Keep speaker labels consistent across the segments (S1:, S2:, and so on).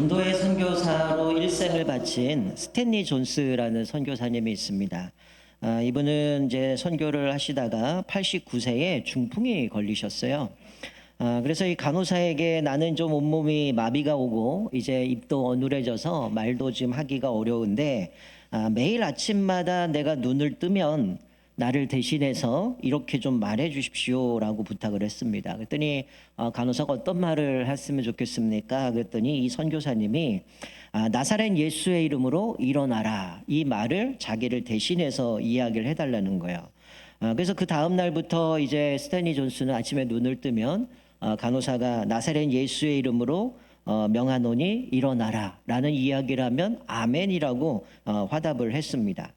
S1: 인도의 선교사로 일생을 바친 스탠리 존스라는 선교사님이 있습니다. 아, 이분은 이제 선교를 하시다가 89세에 중풍이 걸리셨어요. 아, 그래서 이 간호사에게 나는 좀 온몸이 마비가 오고 이제 입도 어눌해져서 말도 지금 하기가 어려운데 아, 매일 아침마다 내가 눈을 뜨면 나를 대신해서 이렇게 좀 말해 주십시오라고 부탁을 했습니다. 그랬더니 어, 간호사가 어떤 말을 했으면 좋겠습니까? 그랬더니 이 선교사님이 아, 나사렛 예수의 이름으로 일어나라 이 말을 자기를 대신해서 이야기를 해달라는 거예요. 아, 그래서 그 다음 날부터 이제 스탠리 존스는 아침에 눈을 뜨면 어, 간호사가 나사렛 예수의 이름으로 어, 명하노니 일어나라라는 이야기를 하면 아멘이라고 어, 화답을 했습니다.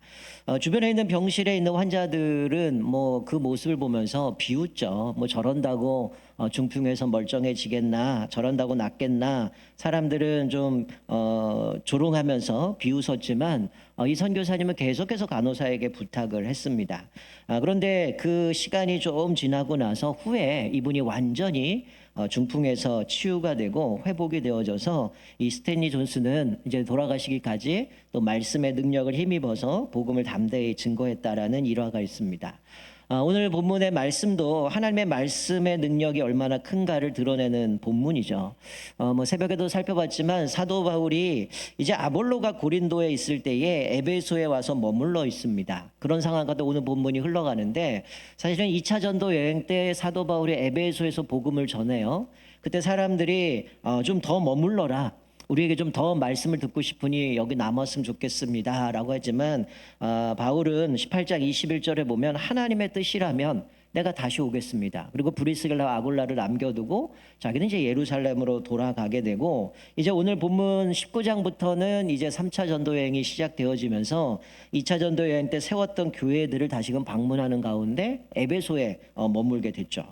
S1: 어, 주변에 있는 병실에 있는 환자들은 뭐 그 모습을 보면서 비웃죠. 뭐 저런다고 어, 중풍에서 멀쩡해지겠나, 저런다고 낫겠나. 사람들은 좀 어, 조롱하면서 비웃었지만 어, 이 선교사님은 계속해서 간호사에게 부탁을 했습니다. 아, 그런데 그 시간이 좀 지나고 나서 후에 이분이 완전히 어, 중풍에서 치유가 되고 회복이 되어져서 이 스탠리 존스는 이제 돌아가시기까지 또 말씀의 능력을 힘입어서 복음을 담대히 증거했다라는 일화가 있습니다. 아, 오늘 본문의 말씀도 하나님의 말씀의 능력이 얼마나 큰가를 드러내는 본문이죠. 어, 뭐 새벽에도 살펴봤지만 사도 바울이 이제 아볼로가 고린도에 있을 때에 에베소에 와서 머물러 있습니다. 그런 상황 가운데 오늘 본문이 흘러가는데 사실은 2차 전도 여행 때 사도 바울이 에베소에서 복음을 전해요. 그때 사람들이 어, 좀 더 머물러라. 우리에게 좀 더 말씀을 듣고 싶으니 여기 남았으면 좋겠습니다 라고 하지만 아, 바울은 18장 21절에 보면 하나님의 뜻이라면 내가 다시 오겠습니다. 그리고 브리스길라 아굴라를 남겨두고 자기는 이제 예루살렘으로 돌아가게 되고 이제 오늘 본문 19장부터는 이제 3차 전도 여행이 시작되어지면서 2차 전도 여행 때 세웠던 교회들을 다시금 방문하는 가운데 에베소에 어, 머물게 됐죠.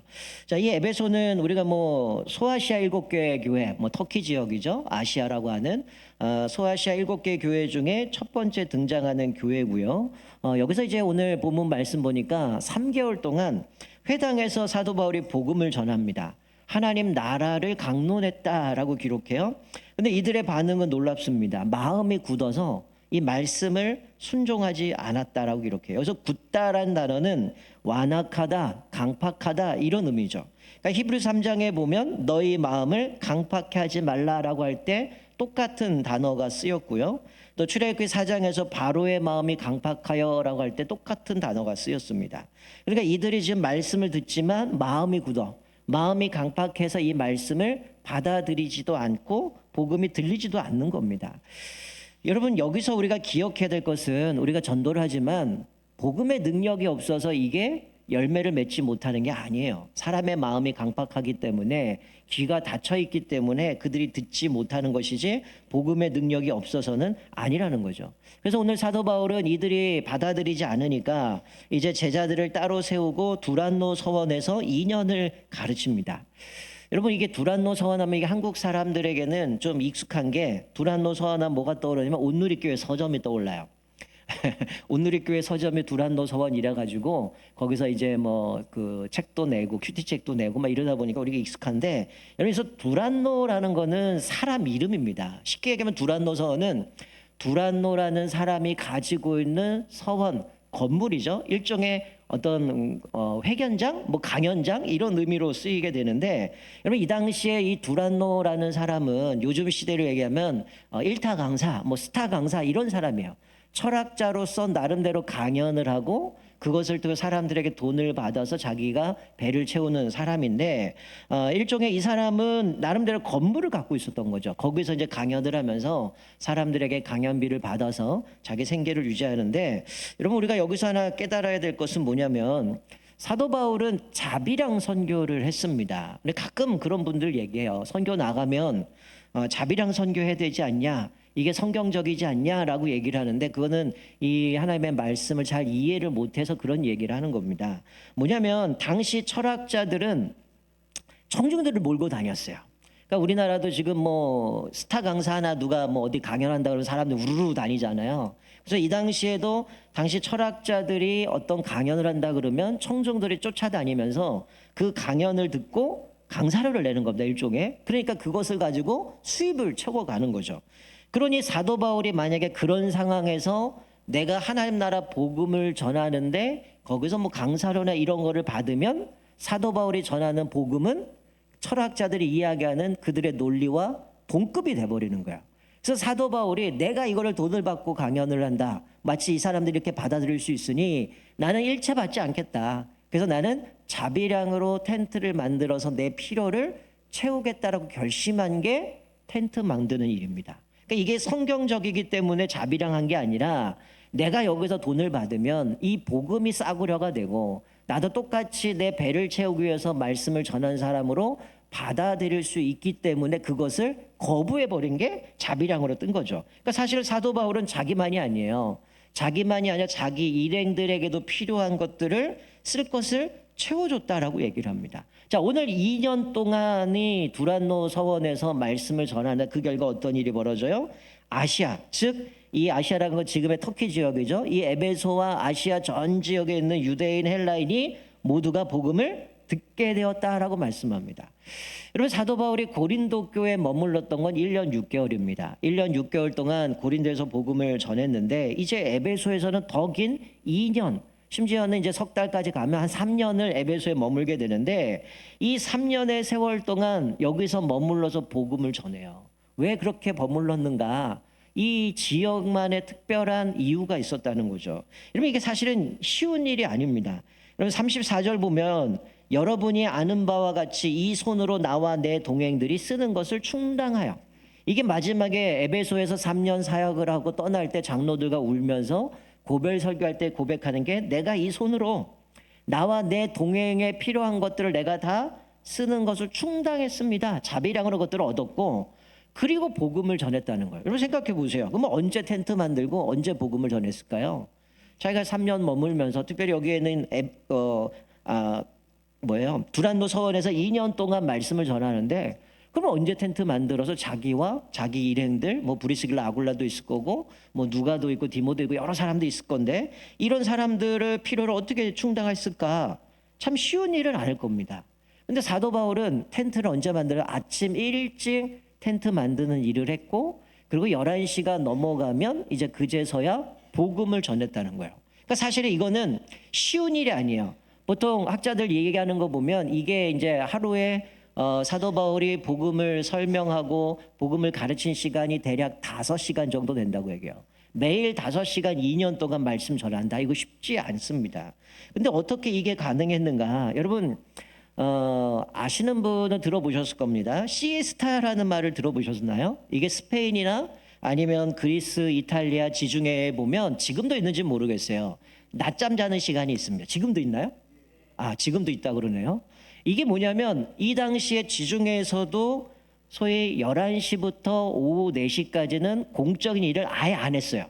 S1: 자, 이 에베소는 우리가 뭐 소아시아 일곱 개 교회, 뭐 터키 지역이죠. 아시아라고 하는 어, 소아시아 일곱 개 교회 중에 첫 번째 등장하는 교회고요. 어, 여기서 이제 오늘 본문 말씀 보니까 3개월 동안 회당에서 사도 바울이 복음을 전합니다. 하나님 나라를 강론했다라고 기록해요. 근데 이들의 반응은 놀랍습니다. 마음이 굳어서 이 말씀을 순종하지 않았다라고 기록해요. 여기서 굳다란 단어는 완악하다, 강팍하다 이런 의미죠. 그러니까 히브리 3장에 보면 너희 마음을 강팍해 하지 말라라고 할 때 똑같은 단어가 쓰였고요. 또 출애굽기 4장에서 바로의 마음이 강팍하여라고 할 때 똑같은 단어가 쓰였습니다. 그러니까 이들이 지금 말씀을 듣지만 마음이 굳어 마음이 강팍해서 이 말씀을 받아들이지도 않고 복음이 들리지도 않는 겁니다. 여러분 여기서 우리가 기억해야 될 것은 우리가 전도를 하지만 복음의 능력이 없어서 이게 열매를 맺지 못하는 게 아니에요. 사람의 마음이 강팍하기 때문에 귀가 닫혀 있기 때문에 그들이 듣지 못하는 것이지 복음의 능력이 없어서는 아니라는 거죠. 그래서 오늘 사도 바울은 이들이 받아들이지 않으니까 이제 제자들을 따로 세우고 두란노 서원에서 2년을 가르칩니다. 여러분 이게 두란노 서원하면 이게 한국 사람들에게는 좀 익숙한 게 두란노 서원하면 뭐가 떠오르냐면 온누리교회 서점이 떠올라요. 온누리교회 서점이 두란노 서원 이래 가지고 거기서 이제 뭐 그 책도 내고 큐티 책도 내고 막 이러다 보니까 우리가 익숙한데 여기서 두란노라는 거는 사람 이름입니다. 쉽게 얘기하면 두란노 서원은 두란노라는 사람이 가지고 있는 서원 건물이죠. 일종의 어떤 어, 회견장, 뭐 강연장 이런 의미로 쓰이게 되는데 여러분 이 당시에 이 두란노라는 사람은 요즘 시대로 얘기하면 어, 일타 강사, 뭐 스타 강사 이런 사람이에요. 철학자로서 나름대로 강연을 하고 그것을 또 사람들에게 돈을 받아서 자기가 배를 채우는 사람인데 어, 일종의 이 사람은 나름대로 건물을 갖고 있었던 거죠. 거기서 이제 강연을 하면서 사람들에게 강연비를 받아서 자기 생계를 유지하는데 여러분 우리가 여기서 하나 깨달아야 될 것은 뭐냐면 사도 바울은 자비랑 선교를 했습니다. 근데 가끔 그런 분들 얘기해요. 선교 나가면 어, 자비랑 선교해야 되지 않냐? 이게 성경적이지 않냐라고 얘기를 하는데 그거는 이 하나님의 말씀을 잘 이해를 못해서 그런 얘기를 하는 겁니다. 뭐냐면 당시 철학자들은 청중들을 몰고 다녔어요. 그러니까 우리나라도 지금 뭐 스타 강사 하나 누가 뭐 어디 강연한다 그러면 사람들 우르르 다니잖아요. 그래서 이 당시에도 당시 철학자들이 어떤 강연을 한다 그러면 청중들이 쫓아다니면서 그 강연을 듣고 강사료를 내는 겁니다. 일종의. 그러니까 그것을 가지고 수입을 채워가는 거죠. 그러니 사도 바울이 만약에 그런 상황에서 내가 하나님 나라 복음을 전하는데 거기서 뭐 강사료나 이런 거를 받으면 사도 바울이 전하는 복음은 철학자들이 이야기하는 그들의 논리와 동급이 돼버리는 거야. 그래서 사도 바울이 내가 이거를 돈을 받고 강연을 한다. 마치 이 사람들이 이렇게 받아들일 수 있으니 나는 일체 받지 않겠다. 그래서 나는 자비량으로 텐트를 만들어서 내 필요를 채우겠다라고 결심한 게 텐트 만드는 일입니다. 그러니까 이게 성경적이기 때문에 자비량한 게 아니라 내가 여기서 돈을 받으면 이 복음이 싸구려가 되고 나도 똑같이 내 배를 채우기 위해서 말씀을 전한 사람으로 받아들일 수 있기 때문에 그것을 거부해 버린 게 자비량으로 뜬 거죠. 그러니까 사실 사도 바울은 자기만이 아니에요. 자기만이 아니라 자기 일행들에게도 필요한 것들을 쓸 것을 채워줬다라고 얘기를 합니다. 자, 오늘 2년 동안이 두란노 서원에서 말씀을 전하는 그 결과 어떤 일이 벌어져요? 아시아, 즉, 이 아시아라는 건 지금의 터키 지역이죠. 이 에베소와 아시아 전 지역에 있는 유대인 헬라인이 모두가 복음을 듣게 되었다라고 말씀합니다. 여러분 사도 바울이 고린도 교회에 머물렀던 건 1년 6개월입니다. 1년 6개월 동안 고린도에서 복음을 전했는데 이제 에베소에서는 더 긴 2년 심지어는 이제 석 달까지 가면 한 3년을 에베소에 머물게 되는데 이 3년의 세월 동안 여기서 머물러서 복음을 전해요. 왜 그렇게 머물렀는가? 이 지역만의 특별한 이유가 있었다는 거죠. 여러분 이게 사실은 쉬운 일이 아닙니다. 여러분 34절 보면 여러분이 아는 바와 같이 이 손으로 나와 내 동행들이 쓰는 것을 충당하여 이게 마지막에 에베소에서 3년 사역을 하고 떠날 때 장로들과 울면서 고별 설교할 때 고백하는 게 내가 이 손으로 나와 내 동행에 필요한 것들을 내가 다 쓰는 것을 충당했습니다. 자비량으로 그것들을 얻었고 그리고 복음을 전했다는 거예요. 여러분 생각해 보세요. 그러면 언제 텐트 만들고 언제 복음을 전했을까요? 자기가 3년 머물면서 특별히 여기에는 에, 어, 아, 뭐예요? 두란노 서원에서 2년 동안 말씀을 전하는데 그럼 언제 텐트 만들어서 자기와 자기 일행들 뭐 브리스길라 아굴라도 있을 거고 뭐 누가도 있고 디모도 있고 여러 사람도 있을 건데 이런 사람들을 필요를 어떻게 충당했을까? 참 쉬운 일은 아닐 겁니다. 근데 사도 바울은 텐트를 언제 만들어? 아침 일찍 텐트 만드는 일을 했고 그리고 11시가 넘어가면 이제 그제서야 복음을 전했다는 거예요. 그러니까 사실은 이거는 쉬운 일이 아니에요. 보통 학자들 얘기하는 거 보면 이게 이제 하루에 어, 사도 바울이 복음을 설명하고 복음을 가르친 시간이 대략 다섯 시간 정도 된다고 얘기해요. 매일 다섯 시간 2년 동안 말씀 전한다. 이거 쉽지 않습니다. 근데 어떻게 이게 가능했는가? 여러분 어, 아시는 분은 들어보셨을 겁니다. 시에스타라는 말을 들어보셨나요? 이게 스페인이나 아니면 그리스, 이탈리아 지중해에 보면 지금도 있는지 모르겠어요. 낮잠 자는 시간이 있습니다. 지금도 있나요? 아, 지금도 있다 그러네요. 이게 뭐냐면 이 당시에 지중해에서도 소위 11시부터 오후 4시까지는 공적인 일을 아예 안 했어요.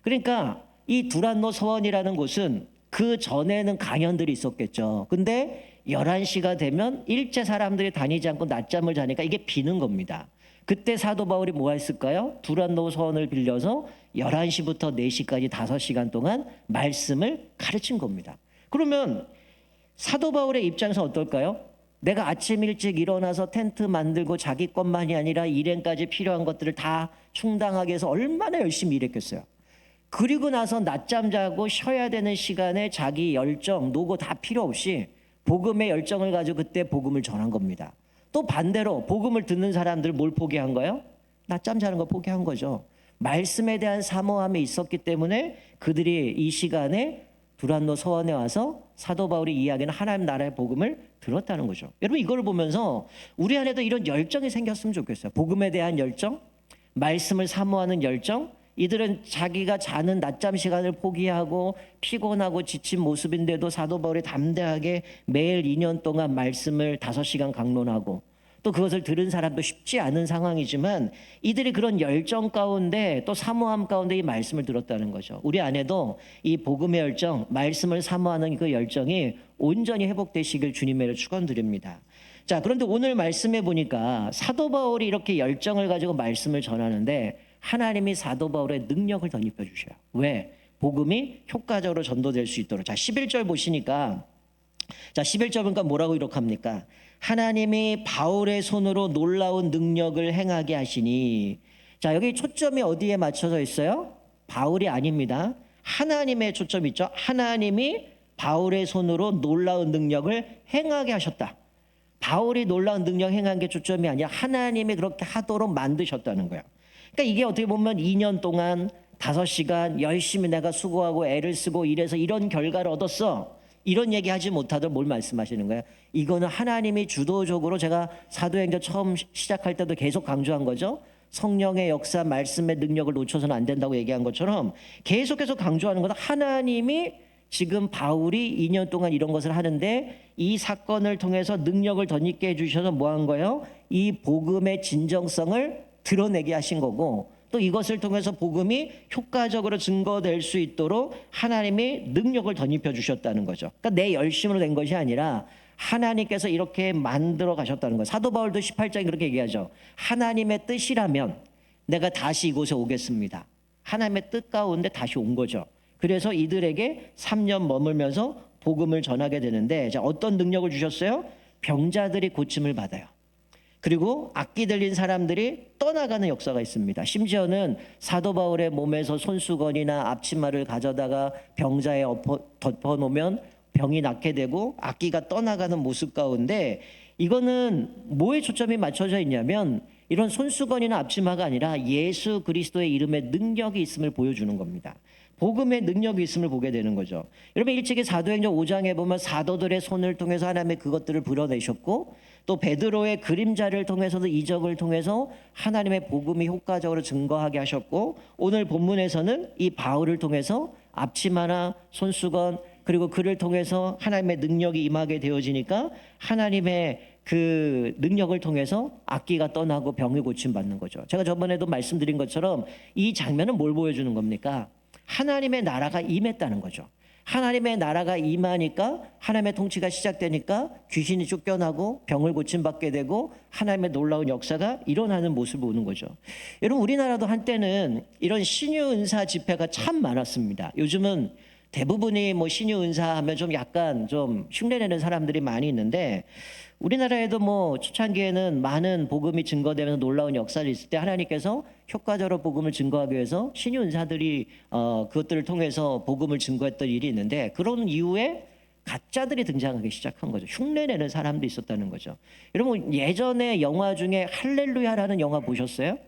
S1: 그러니까 이 두란노 서원이라는 곳은 그 전에는 강연들이 있었겠죠. 근데 11시가 되면 일제 사람들이 다니지 않고 낮잠을 자니까 이게 비는 겁니다. 그때 사도 바울이 뭐 했을까요? 두란노 서원을 빌려서 11시부터 4시까지 5시간 동안 말씀을 가르친 겁니다. 그러면 사도 바울의 입장에서 어떨까요? 내가 아침 일찍 일어나서 텐트 만들고 자기 것만이 아니라 일행까지 필요한 것들을 다 충당하기 위해서 얼마나 열심히 일했겠어요. 그리고 나서 낮잠 자고 쉬어야 되는 시간에 자기 열정, 노고 다 필요 없이 복음의 열정을 가지고 그때 복음을 전한 겁니다. 또 반대로 복음을 듣는 사람들 뭘 포기한 거예요? 낮잠 자는 거 포기한 거죠. 말씀에 대한 사모함이 있었기 때문에 그들이 이 시간에 두란노 서원에 와서 사도 바울이 이야기하는 하나님 나라의 복음을 들었다는 거죠. 여러분 이걸 보면서 우리 안에도 이런 열정이 생겼으면 좋겠어요. 복음에 대한 열정, 말씀을 사모하는 열정. 이들은 자기가 자는 낮잠 시간을 포기하고 피곤하고 지친 모습인데도 사도 바울이 담대하게 매일 2년 동안 말씀을 5시간 강론하고 또 그것을 들은 사람도 쉽지 않은 상황이지만 이들이 그런 열정 가운데 또 사모함 가운데 이 말씀을 들었다는 거죠. 우리 안에도 이 복음의 열정, 말씀을 사모하는 그 열정이 온전히 회복되시길 주님의 축원드립니다. 자, 그런데 오늘 말씀해 보니까 사도 바울이 이렇게 열정을 가지고 말씀을 전하는데 하나님이 사도 바울의 능력을 덧입혀 주셔요. 왜? 복음이 효과적으로 전도될 수 있도록. 자, 11절 보시니까 자, 11절 보니까 뭐라고 이렇게 합니까? 하나님이 바울의 손으로 놀라운 능력을 행하게 하시니 자 여기 초점이 어디에 맞춰져 있어요? 바울이 아닙니다. 하나님의 초점이 있죠. 하나님이 바울의 손으로 놀라운 능력을 행하게 하셨다. 바울이 놀라운 능력 행한 게 초점이 아니라 하나님이 그렇게 하도록 만드셨다는 거예요. 그러니까 이게 어떻게 보면 2년 동안 5시간 열심히 내가 수고하고 애를 쓰고 이래서 이런 결과를 얻었어. 이런 얘기 하지 못하도록 뭘 말씀하시는 거예요? 이거는 하나님이 주도적으로 제가 사도행전 처음 시- 시작할 때도 계속 강조한 거죠. 성령의 역사, 말씀의 능력을 놓쳐서는 안 된다고 얘기한 것처럼 계속해서 강조하는 건 하나님이 지금 바울이 2년 동안 이런 것을 하는데 이 사건을 통해서 능력을 덧입게 해주셔서 뭐 한 거예요? 이 복음의 진정성을 드러내게 하신 거고 또 이것을 통해서 복음이 효과적으로 증거될 수 있도록 하나님이 능력을 덧입혀 주셨다는 거죠. 그러니까 내 열심으로 된 것이 아니라 하나님께서 이렇게 만들어 가셨다는 거예요. 사도 바울도 18장에 그렇게 얘기하죠. 하나님의 뜻이라면 내가 다시 이곳에 오겠습니다. 하나님의 뜻 가운데 다시 온 거죠. 그래서 이들에게 3년 머물면서 복음을 전하게 되는데 자, 어떤 능력을 주셨어요? 병자들이 고침을 받아요. 그리고 악기 들린 사람들이 떠나가는 역사가 있습니다. 심지어는 사도 바울의 몸에서 손수건이나 앞치마를 가져다가 병자에 엎어, 덮어놓으면 병이 낫게 되고 악기가 떠나가는 모습 가운데 이거는 뭐에 초점이 맞춰져 있냐면 이런 손수건이나 앞치마가 아니라 예수 그리스도의 이름의 능력이 있음을 보여주는 겁니다. 복음의 능력이 있음을 보게 되는 거죠. 여러분 일찍이 사도행전 5장에 보면 사도들의 손을 통해서 하나님의 그것들을 불어내셨고 또 베드로의 그림자를 통해서도 이적을 통해서 하나님의 복음이 효과적으로 증거하게 하셨고 오늘 본문에서는 이 바울을 통해서 앞치마나 손수건 그리고 그를 통해서 하나님의 능력이 임하게 되어지니까 하나님의 그 능력을 통해서 악기가 떠나고 병이 고침 받는 거죠. 제가 저번에도 말씀드린 것처럼 이 장면은 뭘 보여주는 겁니까? 하나님의 나라가 임했다는 거죠. 하나님의 나라가 임하니까 하나님의 통치가 시작되니까 귀신이 쫓겨나고 병을 고침받게 되고 하나님의 놀라운 역사가 일어나는 모습을 보는 거죠. 여러분 우리나라도 한때는 이런 신유 은사 집회가 참 많았습니다. 요즘은 대부분이 뭐 신유 은사 하면 좀 약간 좀 흉내내는 사람들이 많이 있는데 우리나라에도 뭐 초창기에는 많은 복음이 증거되면서 놀라운 역사를 있을 때 하나님께서 효과적으로 복음을 증거하기 위해서 신유 은사들이 어 그것들을 통해서 복음을 증거했던 일이 있는데 그런 이후에 가짜들이 등장하기 시작한 거죠. 흉내내는 사람도 있었다는 거죠. 여러분 예전에 영화 중에 할렐루야라는 영화 보셨어요?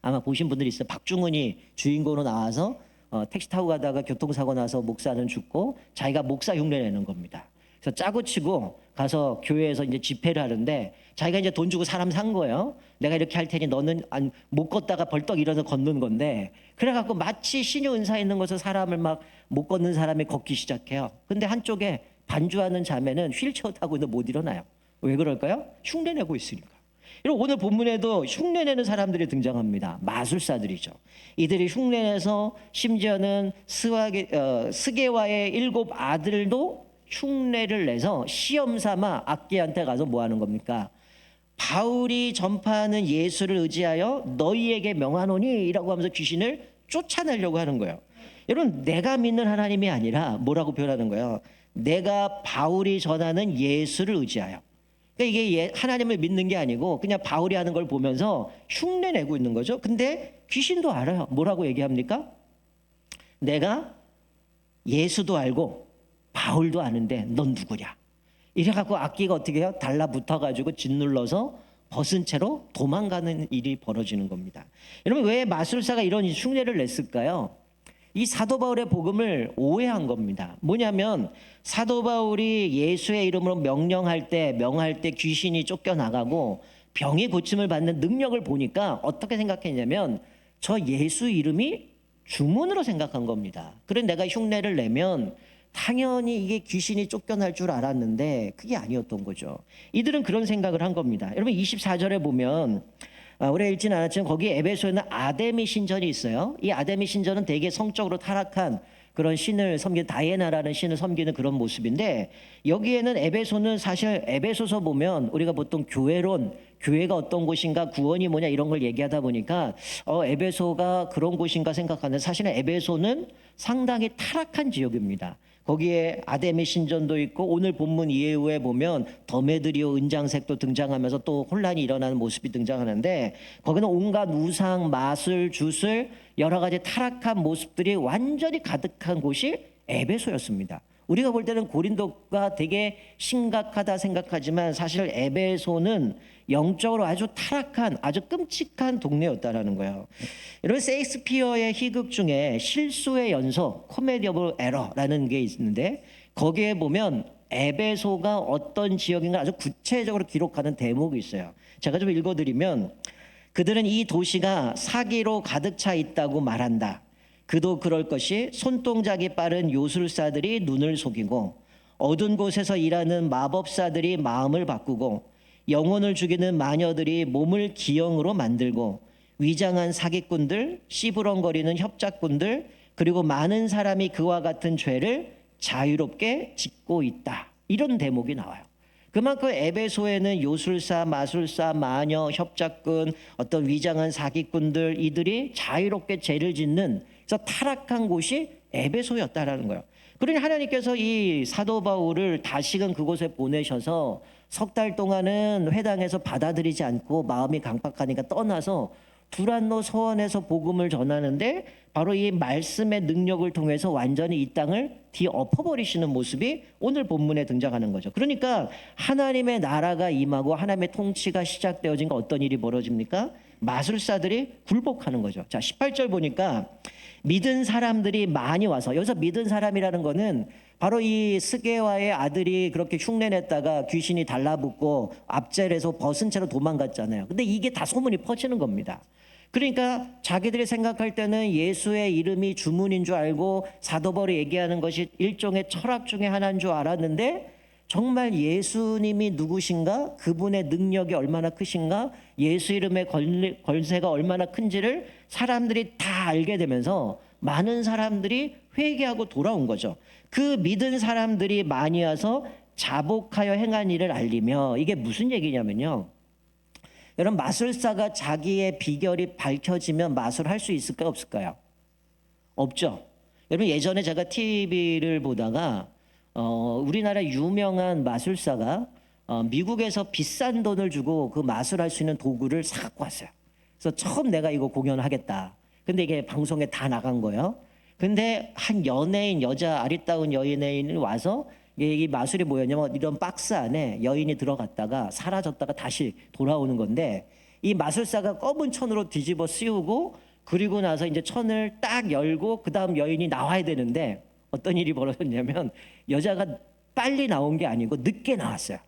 S1: 아마 보신 분들이 있어요. 박중훈이 주인공으로 나와서 어, 택시 타고 가다가 교통사고 나서 목사는 죽고 자기가 목사 흉내 내는 겁니다. 그래서 짜고 치고 가서 교회에서 이제 집회를 하는데 자기가 이제 돈 주고 사람 산 거예요. 내가 이렇게 할 테니 너는 안, 못 걷다가 벌떡 일어서 걷는 건데 그래갖고 마치 신유 은사 있는 것을 사람을 막 못 걷는 사람이 걷기 시작해요. 근데 한쪽에 반주하는 자매는 휠체어 타고 있는데 못 일어나요. 왜 그럴까요? 흉내 내고 있으니까. 여러분 오늘 본문에도 흉내내는 사람들이 등장합니다. 마술사들이죠. 이들이 흉내내서 심지어는 스와게, 어, 스게와의 일곱 아들도 흉내를 내서 시험 삼아 악기한테 가서 뭐 하는 겁니까? 바울이 전파하는 예수를 의지하여 너희에게 명하노니라고 하면서 귀신을 쫓아내려고 하는 거예요. 여러분 내가 믿는 하나님이 아니라 뭐라고 표현하는 거예요? 내가 바울이 전하는 예수를 의지하여. 그러니까 이게 예- 하나님을 믿는 게 아니고 그냥 바울이 하는 걸 보면서 흉내 내고 있는 거죠. 근데 귀신도 알아요. 뭐라고 얘기합니까? 내가 예수도 알고 바울도 아는데 넌 누구냐? 이래갖고 악기가 어떻게 해요? 달라붙어가지고 짓눌러서 벗은 채로 도망가는 일이 벌어지는 겁니다. 여러분 왜 마술사가 이런 흉내를 냈을까요? 이 사도 바울의 복음을 오해한 겁니다. 뭐냐면 사도 바울이 예수의 이름으로 명령할 때 명할 때 귀신이 쫓겨나가고 병이 고침을 받는 능력을 보니까 어떻게 생각했냐면 저 예수 이름이 주문으로 생각한 겁니다. 그래 내가 흉내를 내면 당연히 이게 귀신이 쫓겨날 줄 알았는데 그게 아니었던 거죠. 이들은 그런 생각을 한 겁니다. 여러분 24절에 보면 아, 오래 읽지는 않았지만 거기 에베소에는 아데미 신전이 있어요. 이 아데미 신전은 되게 성적으로 타락한 그런 신을 섬기는 다이애나라는 신을 섬기는 그런 모습인데 여기에는 에베소는 사실 에베소서 보면 우리가 보통 교회론 교회가 어떤 곳인가 구원이 뭐냐 이런 걸 얘기하다 보니까 어 에베소가 그런 곳인가 생각하는데 사실은 에베소는 상당히 타락한 지역입니다. 거기에 아데미 신전도 있고 오늘 본문 이후에 보면 더메드리오 은장색도 등장하면서 또 혼란이 일어나는 모습이 등장하는데 거기는 온갖 우상, 마술, 주술 여러 가지 타락한 모습들이 완전히 가득한 곳이 에베소였습니다. 우리가 볼 때는 고린도가 되게 심각하다 생각하지만 사실 에베소는 영적으로 아주 타락한 아주 끔찍한 동네였다라는 거예요. 여러분 세익스피어의 희극 중에 실수의 연속 코미디 오브 에러라는 게 있는데 거기에 보면 에베소가 어떤 지역인가 아주 구체적으로 기록하는 대목이 있어요. 제가 좀 읽어드리면 그들은 이 도시가 사기로 가득 차 있다고 말한다. 그도 그럴 것이 손동작이 빠른 요술사들이 눈을 속이고 어두운 곳에서 일하는 마법사들이 마음을 바꾸고 영혼을 죽이는 마녀들이 몸을 기형으로 만들고 위장한 사기꾼들, 씨부렁거리는 협작꾼들, 그리고 많은 사람이 그와 같은 죄를 자유롭게 짓고 있다. 이런 대목이 나와요. 그만큼 에베소에는 요술사, 마술사, 마녀, 협작꾼, 어떤 위장한 사기꾼들 이들이 자유롭게 죄를 짓는 그래서 타락한 곳이 에베소였다라는 거예요. 그러니 하나님께서 이 사도 바울을 다시금 그곳에 보내셔서 석 달 동안은 회당에서 받아들이지 않고 마음이 강박하니까 떠나서 두란노 서원에서 복음을 전하는데 바로 이 말씀의 능력을 통해서 완전히 이 땅을 뒤엎어버리시는 모습이 오늘 본문에 등장하는 거죠. 그러니까 하나님의 나라가 임하고 하나님의 통치가 시작되어진 거 어떤 일이 벌어집니까? 마술사들이 굴복하는 거죠. 자, 18절 보니까 믿은 사람들이 많이 와서 여기서 믿은 사람이라는 거는 바로 이 스게와의 아들이 그렇게 흉내냈다가 귀신이 달라붙고 앞젤에서 벗은 채로 도망갔잖아요. 근데 이게 다 소문이 퍼지는 겁니다. 그러니까 자기들이 생각할 때는 예수의 이름이 주문인 줄 알고 사도벌이 얘기하는 것이 일종의 철학 중에 하나인 줄 알았는데 정말 예수님이 누구신가? 그분의 능력이 얼마나 크신가? 예수 이름의 걸세가 얼마나 큰지를 사람들이 다 알게 되면서 많은 사람들이 회개하고 돌아온 거죠. 그 믿은 사람들이 많이 와서 자복하여 행한 일을 알리며 이게 무슨 얘기냐면요. 여러분 마술사가 자기의 비결이 밝혀지면 마술할 수 있을까요 없을까요? 없죠. 여러분 예전에 제가 TV를 보다가 어, 우리나라 유명한 마술사가 어, 미국에서 비싼 돈을 주고 그 마술할 수 있는 도구를 사갖고 왔어요. 그래서 처음 내가 이거 공연하겠다. 근데 이게 방송에 다 나간 거예요. 근데 한 연예인 여자 아리따운 여인이 와서 이 마술이 뭐였냐면 이런 박스 안에 여인이 들어갔다가 사라졌다가 다시 돌아오는 건데 이 마술사가 검은 천으로 뒤집어 씌우고 그리고 나서 이제 천을 딱 열고 그 다음 여인이 나와야 되는데 어떤 일이 벌어졌냐면 여자가 빨리 나온 게 아니고 늦게 나왔어요.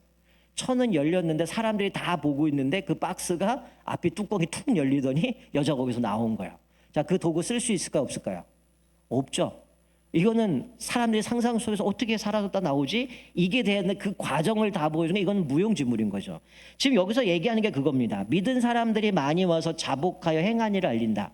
S1: 천은 열렸는데 사람들이 다 보고 있는데 그 박스가 앞이 뚜껑이 툭 열리더니 여자 거기서 나온 거예요. 자, 그 도구 쓸 수 있을까요? 없을까요? 없죠. 이거는 사람들이 상상 속에서 어떻게 사라졌다 나오지? 이게 대한 그 과정을 다 보여주는 게 이건 무용지물인 거죠. 지금 여기서 얘기하는 게 그겁니다. 믿은 사람들이 많이 와서 자복하여 행한 일을 알린다.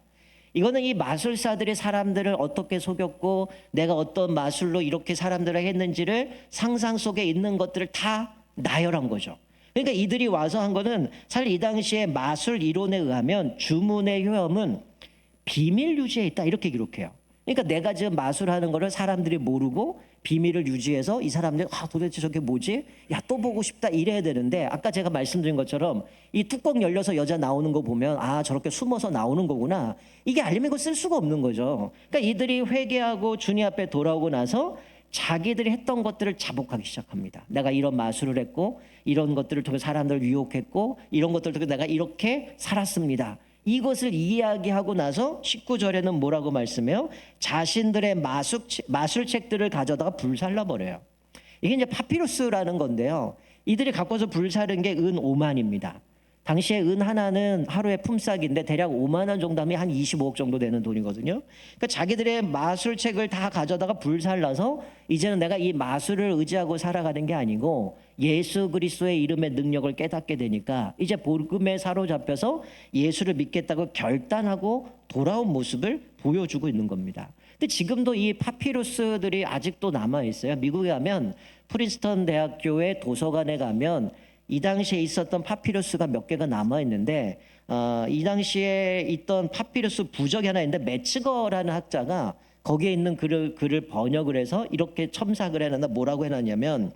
S1: 이거는 이 마술사들이 사람들을 어떻게 속였고 내가 어떤 마술로 이렇게 사람들을 했는지를 상상 속에 있는 것들을 다 나열한 거죠. 그러니까 이들이 와서 한 거는 사실 이 당시에 마술 이론에 의하면 주문의 효험은 비밀 유지에 있다 이렇게 기록해요. 그러니까 내가 지금 마술하는 거를 사람들이 모르고 비밀을 유지해서 이 사람들이 아 도대체 저게 뭐지? 야 또 보고 싶다 이래야 되는데 아까 제가 말씀드린 것처럼 이 뚜껑 열려서 여자 나오는 거 보면 아 저렇게 숨어서 나오는 거구나 이게 알리면 이거 쓸 수가 없는 거죠. 그러니까 이들이 회개하고 주님 앞에 돌아오고 나서 자기들이 했던 것들을 자복하기 시작합니다. 내가 이런 마술을 했고 이런 것들을 통해 사람들을 유혹했고 이런 것들을 통해 내가 이렇게 살았습니다. 이것을 이야기하고 나서 19절에는 뭐라고 말씀해요? 자신들의 마술, 마술책들을 가져다가 불살라 버려요. 이게 이제 파피루스라는 건데요. 이들이 갖고서 불사른 게 은 5만입니다. 당시에 은 하나는 하루에 품삯인데 대략 5만 원 정도 하면 한 25억 정도 되는 돈이거든요. 그러니까 자기들의 마술책을 다 가져다가 불살라서 이제는 내가 이 마술을 의지하고 살아가는 게 아니고 예수 그리스도의 이름의 능력을 깨닫게 되니까 이제 복음에 사로잡혀서 예수를 믿겠다고 결단하고 돌아온 모습을 보여주고 있는 겁니다. 근데 지금도 이 파피루스들이 아직도 남아 있어요. 미국에 가면 프린스턴 대학교의 도서관에 가면 이 당시에 있었던 파피루스가 몇 개가 남아 있는데 어, 이 당시에 있던 파피루스 부적이 하나 있는데 매츠거라는 학자가 거기에 있는 글을 글을 번역을 해서 이렇게 첨삭을 해놨나 뭐라고 해놨냐면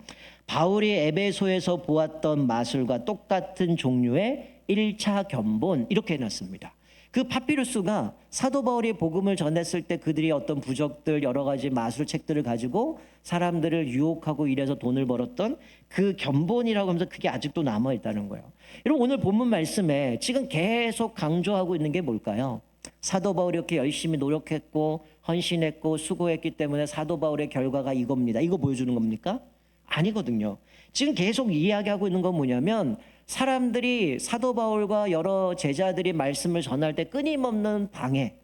S1: 바울이 에베소에서 보았던 마술과 똑같은 종류의 일차 견본 이렇게 해놨습니다. 그 파피루스가 사도 바울이 복음을 전했을 때 그들이 어떤 부적들 여러 가지 마술 책들을 가지고 사람들을 유혹하고 이래서 돈을 벌었던 그 견본이라고 하면서 그게 아직도 남아 있다는 거예요. 여러분 오늘 본문 말씀에 지금 계속 강조하고 있는 게 뭘까요? 사도 바울이 이렇게 열심히 노력했고 헌신했고 수고했기 때문에 사도 바울의 결과가 이겁니다. 이거 보여주는 겁니까? 아니거든요. 지금 계속 이야기하고 있는 건 뭐냐면 사람들이 사도 바울과 여러 제자들이 말씀을 전할 때 끊임없는 방해,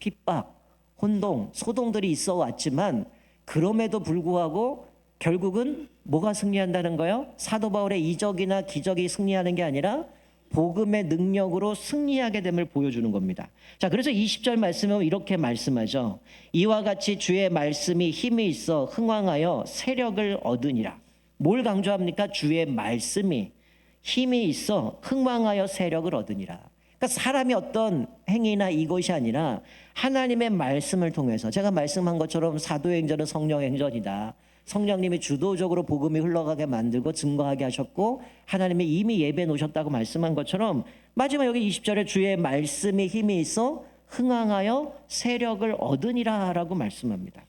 S1: 핍박, 혼동, 소동들이 있어 왔지만 그럼에도 불구하고 결국은 뭐가 승리한다는 거예요? 사도 바울의 이적이나 기적이 승리하는 게 아니라 복음의 능력으로 승리하게 됨을 보여주는 겁니다. 자, 그래서 20절 말씀은 이렇게 말씀하죠. 이와 같이 주의 말씀이 힘이 있어 흥왕하여 세력을 얻으니라. 뭘 강조합니까? 주의 말씀이 힘이 있어 흥왕하여 세력을 얻으니라. 그러니까 사람이 어떤 행위나 이것이 아니라 하나님의 말씀을 통해서 제가 말씀한 것처럼 사도행전은 성령의 행전이다. 성령님이 주도적으로 복음이 흘러가게 만들고 증거하게 하셨고 하나님이 이미 예배 놓으셨다고 말씀한 것처럼 마지막 여기 20절에 주의 말씀이 힘이 있어 흥왕하여 세력을 얻으니라라고 말씀합니다.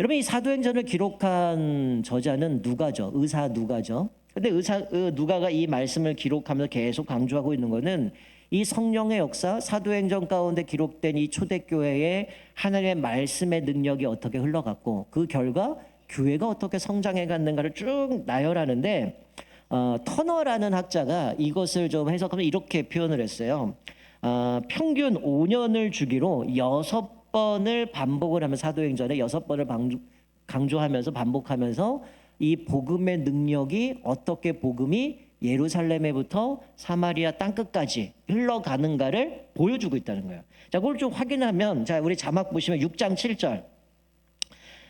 S1: 여러분 이 사도행전을 기록한 저자는 누가죠? 의사 누가죠? 근데 의사 어, 누가가 이 말씀을 기록하면서 계속 강조하고 있는 것은 이 성령의 역사 사도행전 가운데 기록된 이 초대교회의 하나님의 말씀의 능력이 어떻게 흘러갔고 그 결과 교회가 어떻게 성장해 갔는가를 쭉 나열하는데 어, 터너라는 학자가 이것을 좀 해석하면 이렇게 표현을 했어요. 어, 평균 5년을 주기로 여섯 번을 반복을 하면 사도행전에 여섯 번을 방주, 강조하면서 반복하면서 이 복음의 능력이 어떻게 복음이 예루살렘에부터 사마리아 땅끝까지 흘러가는가를 보여주고 있다는 거예요. 자, 그걸 좀 확인하면 자, 우리 자막 보시면 6장 7절.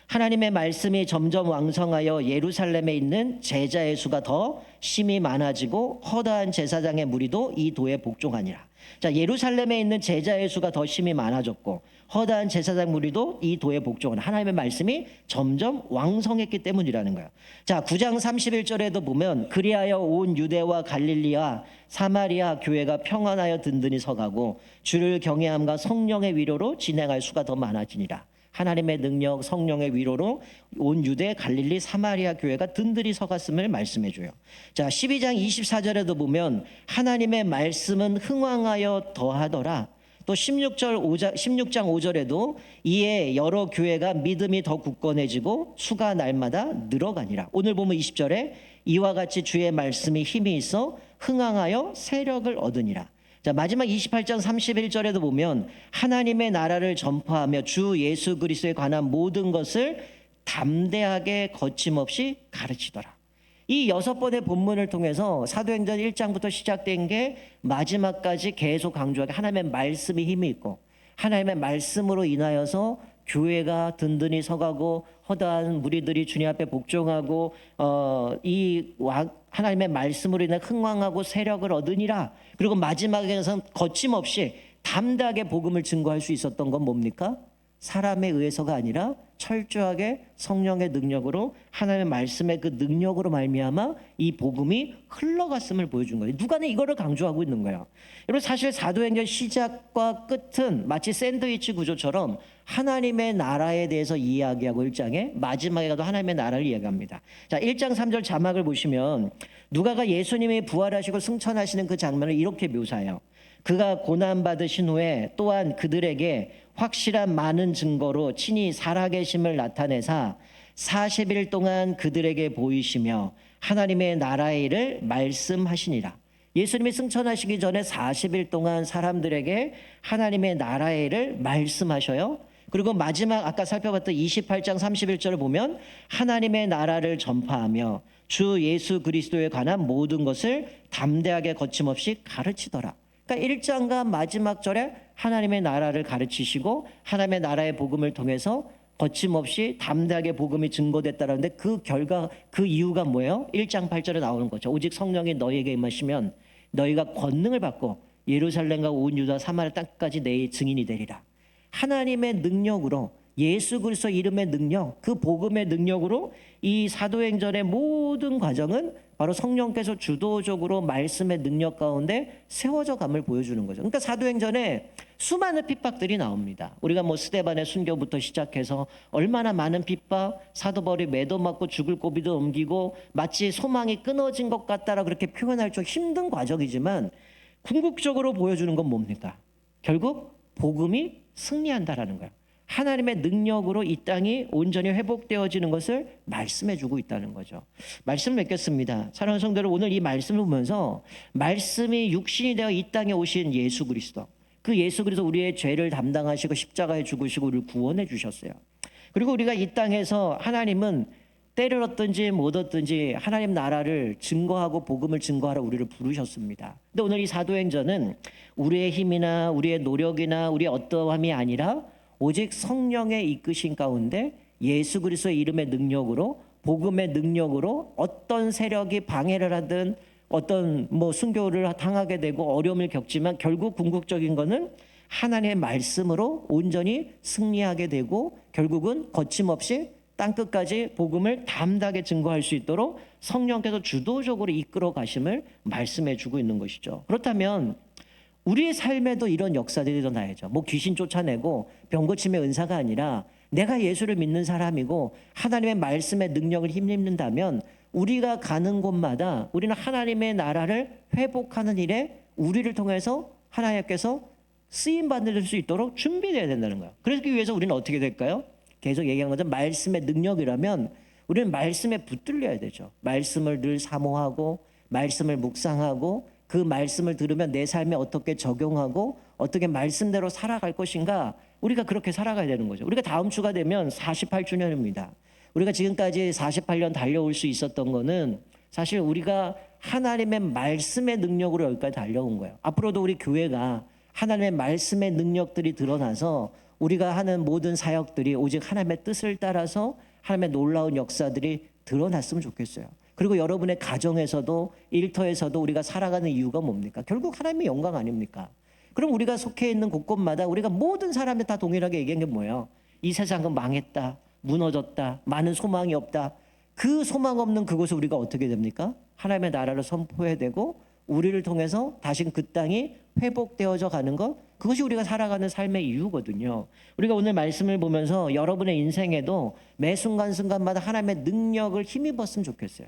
S1: 하나님의 말씀이 점점 왕성하여 예루살렘에 있는 제자의 수가 더 심히 많아지고 허다한 제사장의 무리도 이 도에 복종하니라. 자, 예루살렘에 있는 제자의 수가 더 심히 많아졌고 허다한 제사장 무리도 이 도에 복종하는 하나님의 말씀이 점점 왕성했기 때문이라는 거예요. 자, 9장 31절에도 보면 그리하여 온 유대와 갈릴리와 사마리아 교회가 평안하여 든든히 서가고 주를 경외함과 성령의 위로로 진행할 수가 더 많아지니라. 하나님의 능력, 성령의 위로로 온 유대, 갈릴리, 사마리아 교회가 든든히 서갔음을 말씀해 줘요. 자, 12장 24절에도 보면 하나님의 말씀은 흥왕하여 더하더라. 또 16절 5장 16장 5절에도 이에 여러 교회가 믿음이 더 굳건해지고 수가 날마다 늘어가니라. 오늘 보면 20절에 이와 같이 주의 말씀이 힘이 있어 흥왕하여 세력을 얻으니라. 자, 마지막 28장 31절에도 보면 하나님의 나라를 전파하며 주 예수 그리스도에 관한 모든 것을 담대하게 거침없이 가르치더라. 이 여섯 번의 본문을 통해서 사도행전 1장부터 시작된 게 마지막까지 계속 강조하게 하나님의 말씀이 힘이 있고 하나님의 말씀으로 인하여서 교회가 든든히 서가고 허다한 무리들이 주님 앞에 복종하고 어, 이 와- 하나님의 말씀으로 인해 흥왕하고 세력을 얻으니라. 그리고 마지막에는 거침없이 담대하게 복음을 증거할 수 있었던 건 뭡니까? 사람에 의해서가 아니라 철저하게 성령의 능력으로 하나님의 말씀의 그 능력으로 말미암아 이 복음이 흘러갔음을 보여준 거예요. 누가는 이거를 강조하고 있는 거예요. 여러분 사실 사도행전 시작과 끝은 마치 샌드위치 구조처럼 하나님의 나라에 대해서 이야기하고 1장에 마지막에 가도 하나님의 나라를 이야기합니다. 자, 1장 3절 자막을 보시면 누가가 예수님이 부활하시고 승천하시는 그 장면을 이렇게 묘사해요. 그가 고난 받으신 후에 또한 그들에게 확실한 많은 증거로 친히 살아계심을 나타내사 40일 동안 그들에게 보이시며 하나님의 나라의 일을 말씀하시니라. 예수님이 승천하시기 전에 40일 동안 사람들에게 하나님의 나라의 일을 말씀하셔요. 그리고 마지막 아까 살펴봤던 28장 31절을 보면 하나님의 나라를 전파하며 주 예수 그리스도에 관한 모든 것을 담대하게 거침없이 가르치더라. 그러니까 1장과 마지막 절에 하나님의 나라를 가르치시고 하나님의 나라의 복음을 통해서 거침없이 담대하게 복음이 증거됐다라는데 그 결과 그 이유가 뭐예요? 1장 8절에 나오는 거죠. 오직 성령이 너희에게 임하시면 너희가 권능을 받고 예루살렘과 온 유다 사마리아 땅까지 내 증인이 되리라. 하나님의 능력으로 예수 그리스도 이름의 능력, 그 복음의 능력으로 이 사도행전의 모든 과정은 바로 성령께서 주도적으로 말씀의 능력 가운데 세워져 감을 보여주는 거죠. 그러니까 사도행전에 수많은 핍박들이 나옵니다. 우리가 뭐 스데반의 순교부터 시작해서 얼마나 많은 핍박, 사도벌이 매도 맞고 죽을 고비도 옮기고 마치 소망이 끊어진 것 같다라 그렇게 표현할 좀 힘든 과정이지만 궁극적으로 보여주는 건 뭡니까? 결국 복음이 승리한다라는 거예요. 하나님의 능력으로 이 땅이 온전히 회복되어지는 것을 말씀해 주고 있다는 거죠. 말씀 맺겠습니다. 사랑하는 성도들 오늘 이 말씀을 보면서 말씀이 육신이 되어 이 땅에 오신 예수 그리스도 그 예수 그리스도 우리의 죄를 담당하시고 십자가에 죽으시고 우리를 구원해 주셨어요. 그리고 우리가 이 땅에서 하나님은 때를 얻든지 못 얻든지 하나님 나라를 증거하고 복음을 증거하러 우리를 부르셨습니다. 근데 오늘 이 사도행전은 우리의 힘이나 우리의 노력이나 우리의 어떠함이 아니라 오직 성령의 이끄신 가운데 예수 그리스도의 이름의 능력으로 복음의 능력으로 어떤 세력이 방해를 하든 어떤 뭐 순교를 당하게 되고 어려움을 겪지만 결국 궁극적인 거는 하나님의 말씀으로 온전히 승리하게 되고 결국은 거침없이 땅 끝까지 복음을 담대하게 증거할 수 있도록 성령께서 주도적으로 이끌어 가심을 말씀해 주고 있는 것이죠. 그렇다면 우리의 삶에도 이런 역사들이 일어나야죠. 뭐 귀신 쫓아내고 병 고침의 은사가 아니라 내가 예수를 믿는 사람이고 하나님의 말씀의 능력을 힘입는다면 우리가 가는 곳마다 우리는 하나님의 나라를 회복하는 일에 우리를 통해서 하나님께서 쓰임 받을 수 있도록 준비되어야 된다는 거예요. 그러기 위해서 우리는 어떻게 될까요? 계속 얘기한 것처럼 말씀의 능력이라면 우리는 말씀에 붙들려야 되죠. 말씀을 늘 사모하고 말씀을 묵상하고 그 말씀을 들으면 내 삶에 어떻게 적용하고 어떻게 말씀대로 살아갈 것인가 우리가 그렇게 살아가야 되는 거죠. 우리가 다음 주가 되면 48주년입니다. 우리가 지금까지 48년 달려올 수 있었던 거는 사실 우리가 하나님의 말씀의 능력으로 여기까지 달려온 거예요. 앞으로도 우리 교회가 하나님의 말씀의 능력들이 드러나서 우리가 하는 모든 사역들이 오직 하나님의 뜻을 따라서 하나님의 놀라운 역사들이 드러났으면 좋겠어요. 그리고 여러분의 가정에서도 일터에서도 우리가 살아가는 이유가 뭡니까? 결국 하나님의 영광 아닙니까? 그럼 우리가 속해 있는 곳곳마다 우리가 모든 사람들 다 동일하게 얘기한 게 뭐예요? 이 세상은 망했다, 무너졌다, 많은 소망이 없다. 그 소망 없는 그곳에 우리가 어떻게 됩니까? 하나님의 나라를 선포해야 되고 우리를 통해서 다시 그 땅이 회복되어져 가는 것 그것이 우리가 살아가는 삶의 이유거든요. 우리가 오늘 말씀을 보면서 여러분의 인생에도 매 순간순간마다 하나님의 능력을 힘입었으면 좋겠어요.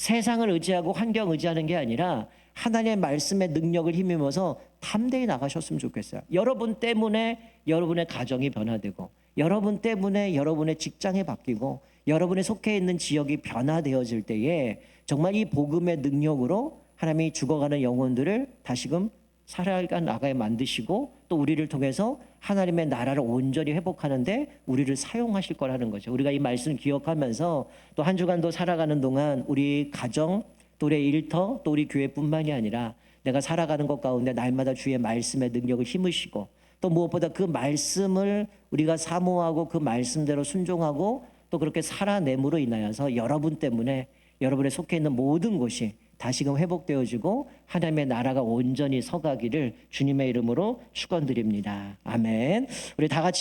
S1: 세상을 의지하고 환경 의지하는 게 아니라 하나님의 말씀의 능력을 힘입어서 담대히 나가셨으면 좋겠어요. 여러분 때문에 여러분의 가정이 변화되고 여러분 때문에 여러분의 직장이 바뀌고 여러분의 속해 있는 지역이 변화되어질 때에 정말 이 복음의 능력으로 하나님이 죽어가는 영혼들을 다시금 살아가 나가게 만드시고 또 우리를 통해서 하나님의 나라를 온전히 회복하는데 우리를 사용하실 거라는 거죠. 우리가 이 말씀 기억하면서 또 한 주간도 살아가는 동안 우리 가정 또 우리 일터 또 우리 교회뿐만이 아니라 내가 살아가는 것 가운데 날마다 주의 말씀의 능력을 힘으시고 또 무엇보다 그 말씀을 우리가 사모하고 그 말씀대로 순종하고 또 그렇게 살아냄으로 인하여서 여러분 때문에 여러분의 속해 있는 모든 곳이 다시금 회복되어지고 하나님의 나라가 온전히 서가기를 주님의 이름으로 축원드립니다. 아멘. 우리 다 같이